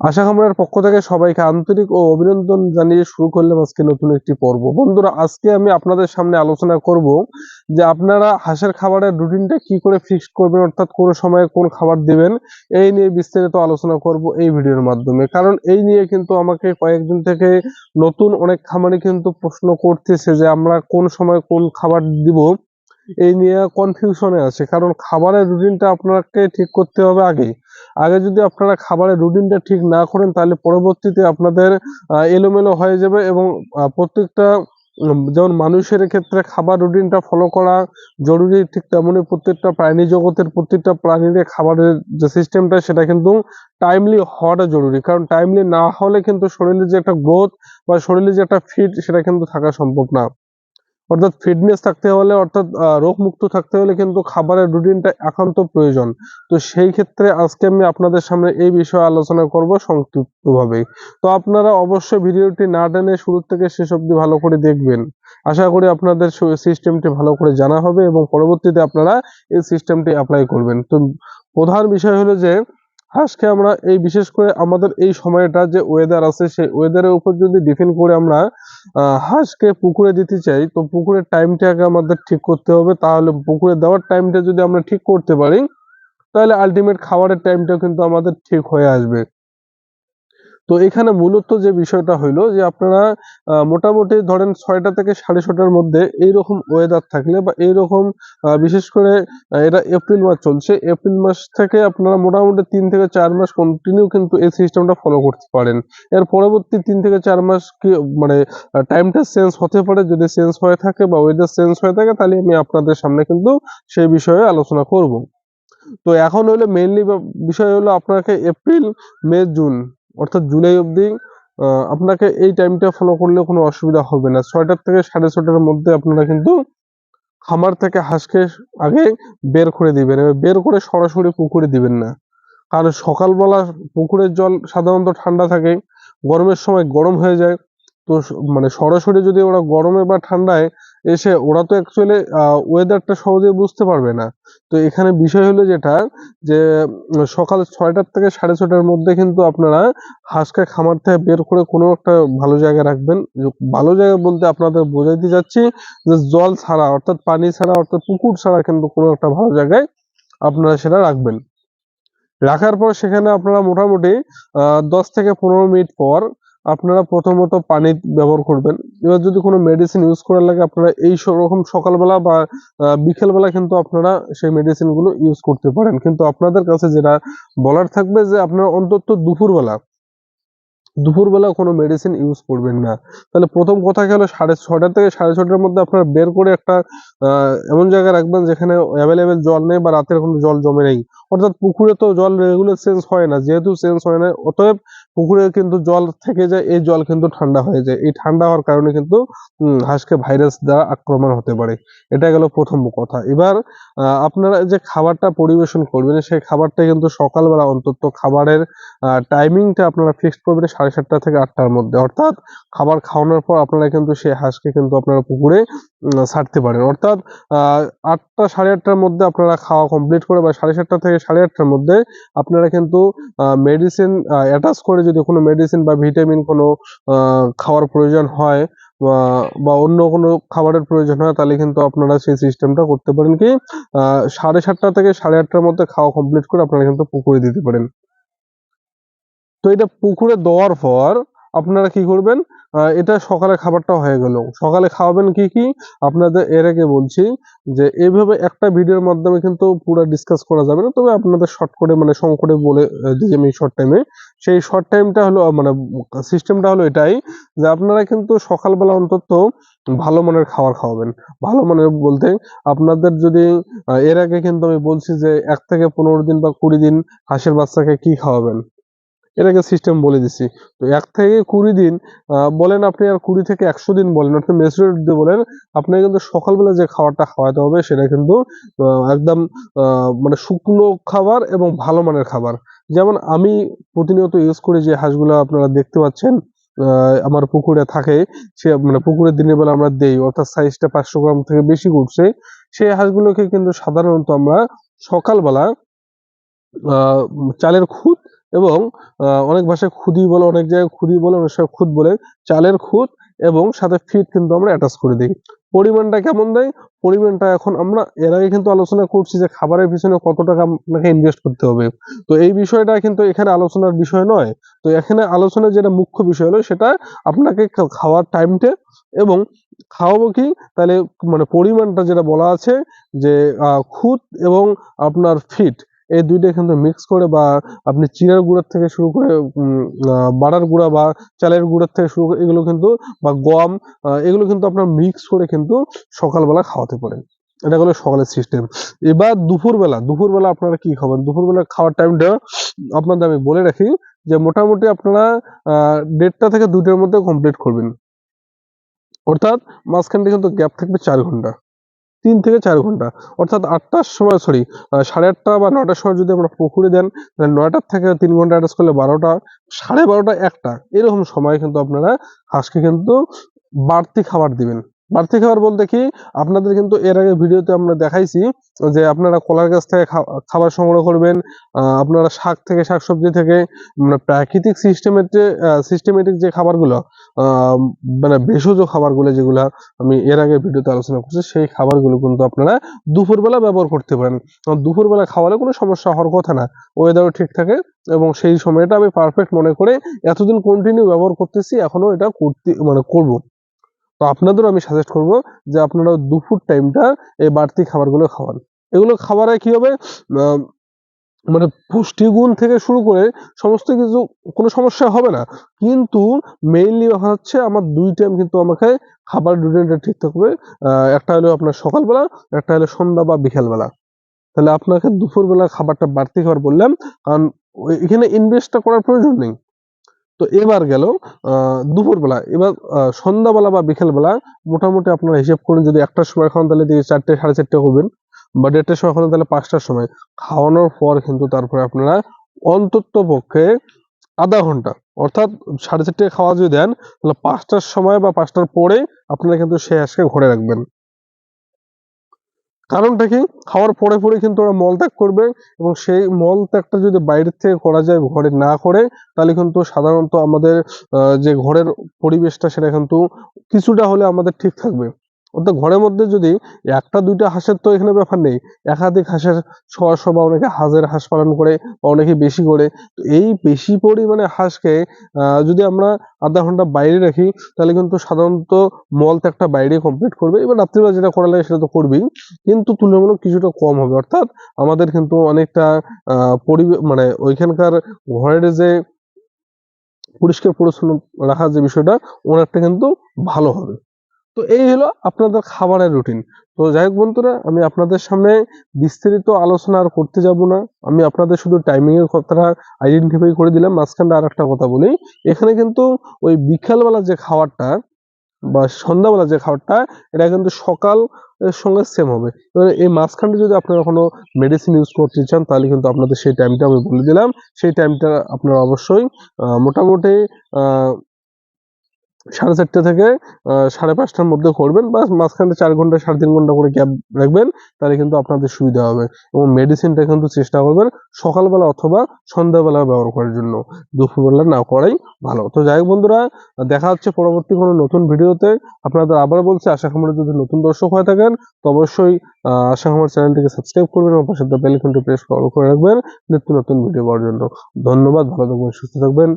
আশা খামারের পক্ষ থেকে সবাইকে আন্তরিক ও অভিনন্দন জানিয়ে শুরু করলাম আজকে নতুন একটি পর্ব। বন্ধুরা, আজকে আমি আপনাদের সামনে আলোচনা করব যে আপনারা হাঁসের খাবারের রুটিনটা কি করে ফিক্সড করবেন, অর্থাৎ কোন সময়ে কোন খাবার দিবেন, এই নিয়ে বিস্তারিত আলোচনা করব এই ভিডিওর মাধ্যমে। কারণ এই নিয়ে কিন্তু আমাকে কয়েকদিন থেকে নতুন অনেক খামারি কিন্তু প্রশ্ন করতেছে যে আমরা কোন সময় কোন খাবার দিব, এই নিয়ে কনফিউশনে আছে। কারণ খাবারের রুটিনটা আপনাকে ঠিক করতে হবে আগে। আগে যদি আপনারা খাবারের রুটিনটা ঠিক না করেন, তাহলে পরবর্তীতে আপনাদের এলোমেলো হয়ে যাবে এবং প্রত্যেকটা যেমন মানুষের ক্ষেত্রে খাবার রুটিনটা ফলো করা জরুরি, ঠিক তেমনি প্রত্যেকটা প্রাণী জগতের প্রত্যেকটা প্রাণীর খাবারের যে সিস্টেমটা সেটা কিন্তু টাইমলি হওয়াটা জরুরি। কারণ টাইমলি না হলে কিন্তু শরীরে যে একটা গ্রোথ বা শরীরে যে একটা ফিট সেটা কিন্তু থাকা সম্ভব না। অর্থাৎ ফিটনেস থাকতে হলে অর্থাৎ আহ, রোগমুক্ত থাকতে হলে কিন্তু খাবারের রুটিনটা একান্ত প্রয়োজন। তো সেই ক্ষেত্রে আজকে আমি আপনাদের সামনে এই বিষয়ে আলোচনা করব সংক্ষিপ্তভাবে তো আপনারা অবশ্যই ভিডিওটি না টেনে শুরু থেকে শেষ অবধি ভালো করে দেখবেন। আশা করি আপনাদের সিস্টেমটি ভালো করে জানা হবে এবং পরবর্তীতে আপনারা এই সিস্টেমটি অ্যাপ্লাই করবেন। তো প্রধান বিষয় হলো যে হাঁসকে আমরা এই বিশেষ করে আমাদের এই সময়টা যে ওয়েদার আছে, সেই ওয়েদারের উপর যদি ডিপেন্ড করে আমরা হাঁসকে পুকুরে দিতে চাই, তো পুকুরের টাইমটা আগে আমাদের ঠিক করতে হবে। তাহলে পুকুরে দেওয়ার টাইমটা যদি আমরা ঠিক করতে পারি, তাহলে আলটিমেট খাবারের টাইমটা কিন্তু আমাদের ঠিক হয়ে আসবে। তো এখানে মূলত যে বিষয়টা হইল যে আপনারা মোটামুটি ধরেন ছয়টা থেকে সাড়ে ছটার মধ্যে এইরকম ওয়েদার থাকলে বা এইরকম বিশেষ করে এটা এপ্রিল মাস চলছে, এপ্রিল মাস থেকে আপনারা মোটামুটি তিন থেকে চার মাস কন্টিনিউ কিন্তু এই সিস্টেমটা ফলো করতে পারেন। এর পরবর্তী তিন থেকে চার মাস কি মানে টাইমটা চেঞ্জ হতে পারে, যদি চেঞ্জ হয়ে থাকে বা ওয়েদার চেঞ্জ হয়ে থাকে, তাহলে আমি আপনাদের সামনে কিন্তু সেই বিষয়ে আলোচনা করব। তো এখন হলো মেইনলি বিষয় হলো আপনাকে এপ্রিল, মে, জুন অর্থাৎ জুলাই অবধি আপনাকে এই টাইমটা ফলো করলে কোনো অসুবিধা হবে না। ছয়টার থেকে সাড়ে ছটার মধ্যে আপনারা কিন্তু খামার থেকে হাঁসকে আগে বের করে দিবেন। এবার বের করে সরাসরি পুকুরে দিবেন না। কারণ সকালবেলা পুকুরের জল সাধারণত ঠান্ডা থাকে, গরমের সময় গরম হয়ে যায়। তো মানে সরাসরি যদি ওরা গরমে বা ঠান্ডায় এসে ওরা তো অ্যাকচুয়ালি ওয়েদারটা সহজে বুঝতে পারবে না। তো এখানে বিষয় হলো যেটা, যে সকাল ছয়টার থেকে সাড়ে ছটার মধ্যে কিন্তু আপনারা হাঁসকে খামার থেকে বের করে কোনো একটা ভালো জায়গায় রাখবেন। ভালো জায়গা বলতে আপনাদের বোঝাইতে যাচ্ছি যে, জল ছাড়া, অর্থাৎ পানি ছাড়া, অর্থাৎ পুকুর ছাড়া কিন্তু কোনো একটা ভালো জায়গায় আপনারা সেটা রাখবেন। রাখার পর সেখানে আপনারা মোটামুটি দশ থেকে পনেরো মিনিট পর আপনারা প্রথমত পানি ব্যবহার করবেন। এবার যদি কোনো মেডিসিন ইউজ করার লাগে, আপনারা এই রকম সকালবেলা বা বিকেলবেলা কিন্তু আপনারা সেই মেডিসিনগুলো ইউজ করতে পারেন। কিন্তু আপনাদের কাছে যেটা বলার থাকবে যে, আপনারা অন্তত দুপুরবেলা দুপুরবেলা কোনো মেডিসিন ইউজ করবেন না। তাহলে প্রথম কথা গেল সাড়ে ছটা থেকে সাড়ে ছটার মধ্যে আপনারা বের করে একটা এমন জায়গায় রাখবেন যেখানে অ্যাভেলেবেল জল নেই বা রাতের কোনো জল জমে নেই। অর্থাৎ পুকুরে তো জল রেগুলার চেঞ্জ হয় না, যেহেতু চেঞ্জ হয় না, অতএব পুকুরে কিন্তু জল থেকে যায়, এই জল কিন্তু ঠান্ডা হয়ে যায়। এই ঠান্ডা হওয়ার কারণে কিন্তু হাঁসকে ভাইরাস দ্বারা আক্রমণ হতে পারে। এটা গেল প্রথম কথা। এবার আপনারা যে খাবারটা পরিবেশন করবেন, সেই খাবারটা কিন্তু সকালবেলা অন্তত খাবারের টাইমিংটা আপনারা ফিক্সড করবেন সাড়ে সাতটা থেকে আটটার মধ্যে। অর্থাৎ খাবার খাওয়ানোর পর আপনারা কিন্তু সেই হাঁসকে কিন্তু আপনারা পুকুরে ছাড়তে পারেন। অর্থাৎ আটটা সাড়ে আটটার মধ্যে আপনারা খাওয়া কমপ্লিট করে বা সাড়ে সাতটা থেকে সাড়ে আটটার মধ্যে আপনারা কিন্তু মেডিসিন অ্যাটাচ করে যদি কোনো মেডিসিন বা ভিটামিন কোনো খাওয়ার প্রয়োজন হয় বা অন্য কোনো খাবারের প্রয়োজন হয়, তাহলে কিন্তু আপনারা সেই সিস্টেমটা করতে পারেন কি সাড়ে সাতটা থেকে সাড়ে আটটার মধ্যে খাওয়া কমপ্লিট করে আপনারা কিন্তু পুকুরে দিতে পারেন। তো এটা পুকুরে দেওয়ার পর আপনারা কি করবেন এটা সকালে খাবারটা হয়ে গেল। সকালে খাওয়াবেন কি কি? আপনাদের এর আগে বলছি যে এইভাবে একটা ভিডিওর মাধ্যমে কিন্তু পুরো ডিসকাস করা যাবে না। তবে আপনাদের শর্ট করে মানে সং করে বলে দিই আমি শর্ট টাইমে সেই শর্ট টাইমটা হলো মানে সিস্টেমটা হলো এটাই যে, আপনারা কিন্তু সকালবেলা অন্তত ভালো মানের খাবার খাওয়াবেন। ভালো মানের বলতে আপনাদের যদি এর আগে কিন্তু আমি বলছি যে, এক থেকে পনেরো দিন বা কুড়ি দিন হাঁসের বাচ্চাকে কি খাওয়াবেন? আগে সিস্টেম বলে দিছি। তো এক থেকে কুড়ি দিন বলেন আপনি আর কুড়ি থেকে একশো দিন বলেন, অর্থাৎ মেচুরিটি বলেন আপনাকে কিন্তু সকালবেলা যে খাবারটা খাওয়াতে হবে সেটা কিন্তু একদম মানে শুকনো খাবার এবং ভালো মানের খাবার। যেমন আমি প্রতিনিয়ত ইউজ করি যে হাঁসগুলো আপনারা দেখতে পাচ্ছেন আমার পুকুরে থাকে, সে মানে পুকুরের দিনের বেলা আমরা দেই, অর্থাৎ সাইজটা পাঁচশো গ্রাম থেকে বেশি করছে, সেই হাঁসগুলোকে কিন্তু সাধারণত আমরা সকালবেলা চালের খুদ এবং অনেক ভাষায় খুদি বলে, অনেক জায়গায় খুদি বলে, অনেক সময় খুদ বলে। চালের খুদ এবং সাথে ফিট কিন্তু আমরা অ্যাটাচ করে দিই। পরিমাণটা কেমন দেয়? পরিমাণটা এখন আমরা এর আগে কিন্তু আলোচনা করছি যে খাবারের পিছনে কত টাকা আপনাকে ইনভেস্ট করতে হবে। তো এই বিষয়টা কিন্তু এখানে আলোচনার বিষয় নয়। তো এখানে আলোচনার যেটা মুখ্য বিষয় হলো সেটা আপনাকে খাওয়ার টাইমটা এবং খাওয়াবো কি? তাহলে মানে পরিমাণটা যেটা বলা আছে যে খুদ এবং আপনার ফিট এই দুইটা কিন্তু মিক্স করে বা আপনি চিড়ার গুঁড়ার থেকে শুরু করে বাড়ার গুঁড়া বা চালের গুঁড়ার থেকে শুরু করে এগুলো কিন্তু, বা গম এগুলো কিন্তু আপনার মিক্স করে কিন্তু সকালবেলা খাওয়াতে পারেন। এটা হলো সকালের সিস্টেম এবার দুপুরবেলা দুপুরবেলা আপনারা কি খাবেন? দুপুরবেলা খাওয়ার টাইমটা আপনাদের আমি বলে রাখি যে মোটামুটি আপনারা দেড়টা থেকে দুইটার মধ্যে কমপ্লিট করবেন। অর্থাৎ মাঝখানটা কিন্তু গ্যাপ থাকবে চার ঘণ্টা। তিন থেকে চার ঘণ্টা। অর্থাৎ আটটার সময় সরি সাড়ে আটটা বা নটার সময় যদি আমরা পুকুরে দেন, তাহলে নয়টার থেকে তিন ঘণ্টা অ্যাটাচ করলে বারোটা, সাড়ে বারোটা একটা। এরকম সময় কিন্তু আপনারা হাঁসকে কিন্তু বাড়তি খাবার দিবেন। বাড়তি খাবার বলতে কি, আপনাদের কিন্তু এর আগে ভিডিওতে আমরা দেখাইছি যে আপনারা কলার গাছ থেকে খাবার সংগ্রহ করবেন আপনারা শাক থেকে, শাকসবজি থেকে প্রাকৃতিক সিস্টেমের যে সিস্টেমেটিক যে খাবারগুলো মানে ভেষজ খাবারগুলো যেগুলা আমি এর আগে ভিডিওতে আলোচনা করছি, সেই খাবারগুলো কিন্তু আপনারা দুপুরবেলা ব্যবহার করতে পারেন। দুপুরবেলা খাওয়ালে কোনো সমস্যা হওয়ার কথা না। ওয়েদারও ঠিক থাকে এবং সেই সময়টা আমি পারফেক্ট মনে করে এতদিন কন্টিনিউ ব্যবহার করতেছি এখনও এটা করতে মানে করব। তো আপনাদেরও আমি সাজেস্ট করব যে আপনারা দুপুর টাইমটা এই বাড়তি খাবারগুলো খাওয়ান। এগুলো খাবারে কি হবে? মানে পুষ্টিগুণ থেকে শুরু করে সমস্ত কিছু, কোনো সমস্যা হবে না। কিন্তু মেইনলি ব্যাপার হচ্ছে আমার দুই টাইম কিন্তু আমাকে খাবার রুটিনটা ঠিক থাকবে। একটা হলো আপনার সকালবেলা, একটা হলো সন্ধ্যা বা বিকালবেলা। তাহলে আপনাকে দুপুরবেলা খাবারটা বাড়তি খাবার বললাম। কারণ এখানে ইনভেস্টটা করার প্রয়োজন নেই। তো এবার গেল দুপুরবেলা। এবার সন্ধ্যাবেলা বা বিকেলবেলা মোটামুটি আপনারা হিসেব করুন, যদি একটার সময় খাওয়ান তাহলে দিয়ে চারটে, সাড়ে চারটে হবেন। বা দেড়টার সময় খাওয়ান তাহলে পাঁচটার সময়। খাওয়ানোর পর কিন্তু তারপরে আপনারা অন্তত পক্ষে আধা ঘণ্টা, অর্থাৎ সাড়ে চারটে খাওয়া যদি দেন, তাহলে পাঁচটার সময় বা পাঁচটার পরে আপনারা কিন্তু সে হাঁসকে ঘরে রাখবেন। কারণটা কি? খাওয়ার পরে পরে কিন্তু ওরা মলত্যাগ করবে এবং সেই মলত্যাগটা যদি বাইরের থেকে করা যায়, ঘরে না করে, তাহলে কিন্তু সাধারণত আমাদের যে ঘরের পরিবেশটা সেটা কিন্তু কিছুটা হলে আমাদের ঠিক থাকবে। অর্থাৎ ঘরের মধ্যে যদি একটা, দুইটা হাঁসের তো এখানে ব্যাপার নেই। একাধিক হাঁসের ছশো বা অনেকে হাজার হাঁস পালন করে বা অনেকে বেশি করে। তো এই বেশি পরিমাণে হাঁসকে যদি আমরা আধা ঘণ্টা বাইরে রাখি, তাহলে কিন্তু সাধারণত মল তো একটা বাইরে কমপ্লিট করবে। এবার রাত্রিবেলা যেটা করা লাগে সেটা তো করবেই। কিন্তু তুলনামূলক কিছুটা কম হবে। অর্থাৎ আমাদের কিন্তু অনেকটা, আহ পরিবেশ মানে ওইখানকার ঘরের যে পরিষ্কার পরিচ্ছন্ন রাখার যে বিষয়টা অনেকটা কিন্তু ভালো হবে। তো এই হলো আপনাদের খাবারের রুটিন তো যাই হোক বন্ধুরা, আমি আপনাদের সামনে বিস্তারিত আলোচনা আর করতে যাব না। আমি আপনাদের শুধু টাইমিং এর কথাটা আইডেন্টিফাই করে দিলাম। মাঝখানটা আর একটা কথা বলি। এখানে কিন্তু ওই বিকালবেলা যে খাবারটা বা সন্ধ্যাবেলা যে খাবারটা, এটা কিন্তু সকাল সঙ্গে সেম হবে। এবার এই মাঝখানটা যদি আপনারা কোনো মেডিসিন ইউজ করতে চান, তাহলে কিন্তু আপনাদের সেই টাইমটা আমি বলে দিলাম। সেই টাইমটা আপনারা অবশ্যই মোটামুটি সাড়ে চারটে থেকে সাড়ে পাঁচটার মধ্যে করবেন বা মাঝখানে চার ঘণ্টা, সাড়ে তিন ঘণ্টা করে গ্যাপ রাখবেন, তাহলে কিন্তু আপনাদের সুবিধা হবে। এবং মেডিসিনটা কিন্তু চেষ্টা করবেন সকালবেলা অথবা সন্ধ্যাবেলা ব্যবহার করার জন্য। দুপুরবেলা না করাই ভালো। তো যাই হোক বন্ধুরা, দেখা হচ্ছে পরবর্তী কোনো নতুন ভিডিওতে। আপনাদের আবার বলছি, আশা করি যদি নতুন দর্শক হয়ে থাকেন, তো অবশ্যই আশা করি চ্যানেলটিকে সাবস্ক্রাইব করবেন এবং পাশে বেল আইকনটি প্রেস করে রাখবেন নিত্য নতুন ভিডিও পাওয়ার জন্য। ধন্যবাদ, ভালো থাকবেন, সুস্থ থাকবেন।